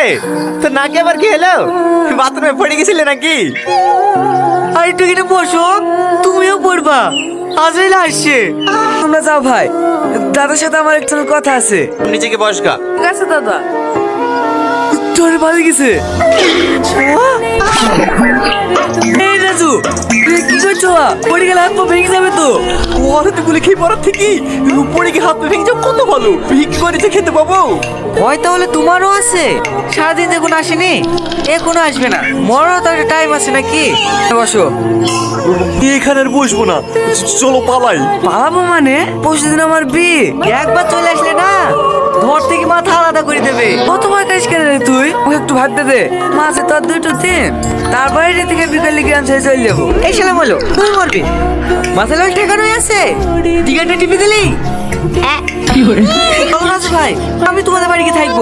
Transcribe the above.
রে? তো নাকি আবার কি হলো? বাথরুমে পড়ে গেছিলে নাকি? আর একটু এখানে বসো তুমিও পড়বা। আজরাইল আসছে। তোমরা যাও ভাই। দাদার সাথে আমার একটু কথা আছে। নিজেকে বসকা ঠিক আছে দাদা। তোর ভালো গেছে? কি করছ পড়ে গেলে হাত পা ভেঙে যাবে তো। ওরে গুলি খেয়ে পড়ার থেকে পড়ে গিয়ে হাত পা ভেঙে যাও কত ভালো। ভিক্ষি করে যে খেতে পাবো। ভয় তাহলে তোমারও আছে? সারাদিন দেখুন আসেনি? এখনও আসবে না। মরারও তো একটা টাইম আছে নাকি? বসো। এখানে আর বসবো না। চলো পালাই। পালাবো মানে? পরশু দিন আমার বিয়ে। একবার চলে আসলে আলাদা করে দেবে। কত ভয় কাজ কেন রে তুই? ওকে একটু ভাবতে দে মাসে তোর দুটো দিন তারপরে রে থেকে বিকালে গ্রাম ছেড়ে চলে যাব। এই শালা বলো তুই মরবি? মাসে লাল হয়ে আছে? টিকাটা টিপে দিলি? কি করে ভাই আমি তোমাদের বাড়িতে থাকব।